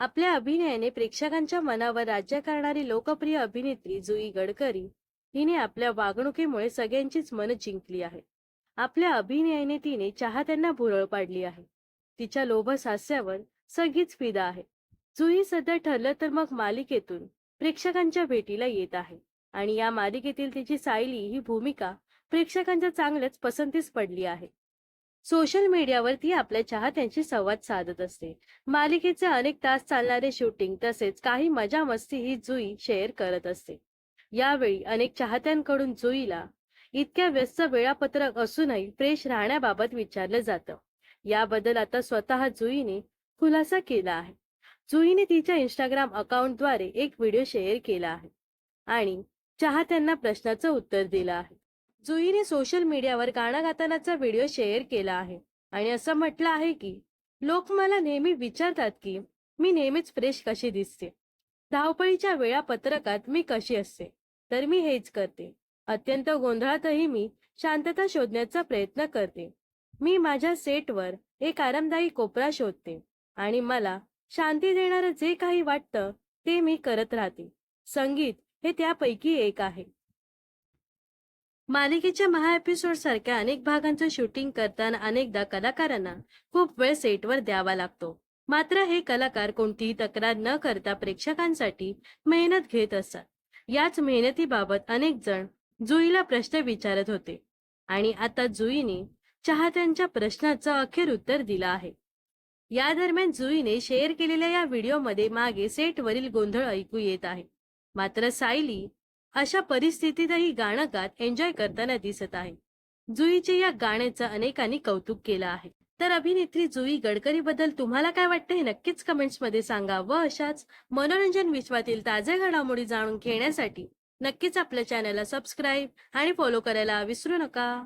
आपल्या अभिनयाने प्रेक्षकांच्या मनावर राज्य करणारी लोकप्रिय अभिनेत्री जुई गडकरी हिने आपल्या वागणुकीमुळे सगळ्यांचीच मन जिंकली आहे. आपल्या अभिनयाने तिने चाहत्यांना भुरळ पाडली आहे. तिच्या लोभस हास्यावर सगळीच फिदा आहे. जुई सध्या ठरलं तर मग मालिकेतून प्रेक्षकांच्या भेटीला येत आहे आणि या मालिकेतील तिची सायली ही भूमिका प्रेक्षकांच्या चांगल्याच पसंतीस पडली आहे. सोशल मीडियावर ती आपल्या चाहत्यांशी संवाद साधत असते. मालिकेचे अनेक तास चालणारे शूटिंग तसेच काही मजा मस्ती ही जुई शेअर करत असते. यावेळी अनेक चाहत्यांकडून जुईला इतक्या व्यस्त वेळापत्रक असूनही फ्रेश राहण्याबाबत विचारलं जातं. याबद्दल आता स्वतः जुईने खुलासा केला आहे. जुईने तिच्या इंस्टाग्राम अकाउंटद्वारे एक व्हिडिओ शेअर केला आहे आणि चाहत्यांना प्रश्नाचं उत्तर दिलं आहे. जुईने सोशल मीडियावर गाणं गातानाचा व्हिडिओ शेअर केला आहे. आणि असं म्हटलं आहे की लोक मला नेहमी विचारतात की मी नेहमीच फ्रेश कशी दिसते? धावपळीच्या वेळापत्रकात मी कशी असते? तर मी हेच करते. अत्यंत गोंधळातही मी शांतता शोधण्याचा प्रयत्न करते. मी माझ्या सेटवर एक आरामदायी कोपरा शोधते आणि मला शांती देणारं जे काही वाटतं ते मी करत राहते. संगीत हे त्यापैकी एक आहे. मालिकेच्या महा एपिसोड सारख्या अनेक भागांचं शूटिंग करताना अनेकदा कलाकारांना खूप वेळ सेटवर द्यावा लागतो. मात्र हे कलाकार कोणतीही तक्रार न करता प्रेक्षकांसाठी मेहनत घेत असतात. याच मेहनतीबाबत अनेक जण जुईला प्रश्न विचारत होते. आणि आता जुईने चाहत्यांच्या प्रश्नाचं अखेर उत्तर दिलं आहे. या दरम्यान जुईने शेअर केलेल्या या व्हिडिओमध्ये मागे सेटवरील गोंधळ ऐकू येत आहे. मात्र सायली अशा परिस्थितीतही गाणं गात एन्जॉय करताना दिसत आहे. जुईचे या गाण्याचं अनेकांनी कौतुक केलं आहे. तर अभिनेत्री जुई गडकरी बद्दल तुम्हाला काय वाटतं हे नक्कीच कमेंट्समध्ये सांगा व अशाच मनोरंजन विश्वातील ताज्या घडामोडी जाणून घेण्यासाठी नक्कीच आपल्या चॅनलला सबस्क्राईब आणि फॉलो करायला विसरू नका.